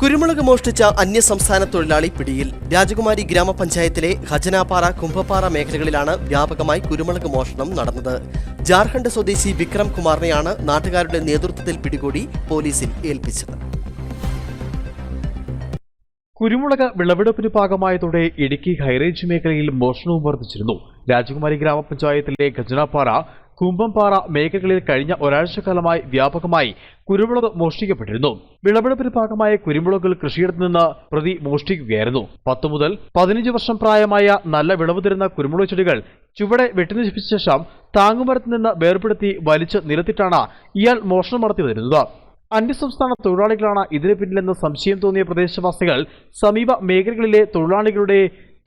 കുരുമുളക് മോഷ്ടിച്ച അന്യസംസ്ഥാന തൊഴിലാളി പിടിയിൽ രാജകുമാരി ഗ്രാമപഞ്ചായത്തിലെ ഖജനാപാറ കുംഭപ്പാറ മേഖലകളിലാണ് വ്യാപകമായി കുരുമുളക് മോഷണം നടന്നത്. ജാർഖണ്ഡ് സ്വദേശി വിക്രം കുമാറിനെയാണ് നാട്ടുകാരുടെ നേതൃത്വത്തിൽ പിടികൂടി പോലീസിൽ ഏൽപ്പിച്ചത്. കുരുമുളക് വിളവെടുപ്പിന് ഭാഗമായതോടെ ഇടുക്കി ഹൈറേഞ്ച് മേഖലയിൽ മോഷണവും വർദ്ധിച്ചിരുന്നു. രാജകുമാരി ഗ്രാമപഞ്ചായത്തിലെ ഖജനാപ്പാറ കുമ്പംപാറ മേഖലകളിൽ കഴിഞ്ഞ ഒരാഴ്ചക്കാലമായി വ്യാപകമായി കുരുമുളക് മോഷ്ടിക്കപ്പെട്ടിരുന്നു. വിളവെടുപ്പിന് ഭാഗമായ കുരുമുളകുകൾ കൃഷിയിടത്തു നിന്ന് പ്രതി മോഷ്ടിക്കുകയായിരുന്നു. പത്തു മുതൽ പതിനഞ്ച് വർഷം പ്രായമായ നല്ല വിളവ് തരുന്ന കുരുമുളക് ചെടികൾ ചുവടെ വെട്ടിനശിപ്പിച്ച ശേഷം താങ്ങുമരത്തിൽ നിന്ന് വേർപെടുത്തി വലിച്ച് നിരത്തിട്ടാണ് ഇയാൾ മോഷണം നടത്തി വരുന്നത്. അന്യസംസ്ഥാന തൊഴിലാളികളാണ് ഇതിന് പിന്നിലെന്ന് സംശയം തോന്നിയ പ്രദേശവാസികൾ സമീപ മേഖലകളിലെ തൊഴിലാളികളുടെ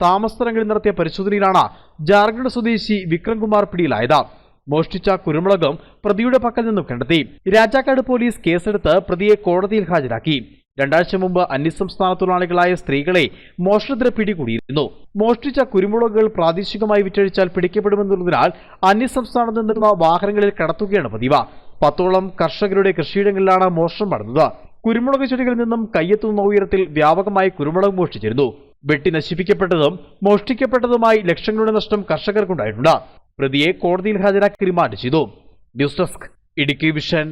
താമസസ്ഥലങ്ങളിൽ നടത്തിയ പരിശോധനയിലാണ് ജാർഖണ്ഡ് സ്വദേശി വിക്രം കുമാർ പിടിയിലായത്. മോഷ്ടിച്ച കുരുമുളകും പ്രതിയുടെ പക്കൽ നിന്നും കണ്ടെത്തി. രാജാക്കാട് പോലീസ് കേസെടുത്ത് പ്രതിയെ കോടതിയിൽ ഹാജരാക്കി. രണ്ടാഴ്ച മുമ്പ് അന്യസംസ്ഥാന തൊഴിലാളികളായ സ്ത്രീകളെ മോഷണത്തിന് പിടികൂടിയിരുന്നു. മോഷ്ടിച്ച കുരുമുളകുകൾ പ്രാദേശികമായി വിറ്റഴിച്ചാൽ പിടിക്കപ്പെടുമെന്നുള്ളതിനാൽ അന്യസംസ്ഥാനത്ത് നിന്നുള്ള വാഹനങ്ങളിൽ കടത്തുകയാണ് പതിവ്. പത്തോളം കർഷകരുടെ കൃഷിയിടങ്ങളിലാണ് മോഷണം നടന്നത്. കുരുമുളക് ചെടികളിൽ നിന്നും കയ്യെത്തുന്ന ഉയരത്തിൽ വ്യാപകമായി കുരുമുളക് മോഷ്ടിച്ചിരുന്നു. വെട്ടി നശിപ്പിക്കപ്പെട്ടതും മോഷ്ടിക്കപ്പെട്ടതുമായി ലക്ഷങ്ങളുടെ നഷ്ടം കർഷകർക്കുണ്ടായിട്ടുണ്ട്. പ്രതിയെ കോടതിയിൽ ഹാജരാക്കി റിമാൻഡ് ചെയ്തു. News desk Idukki vision.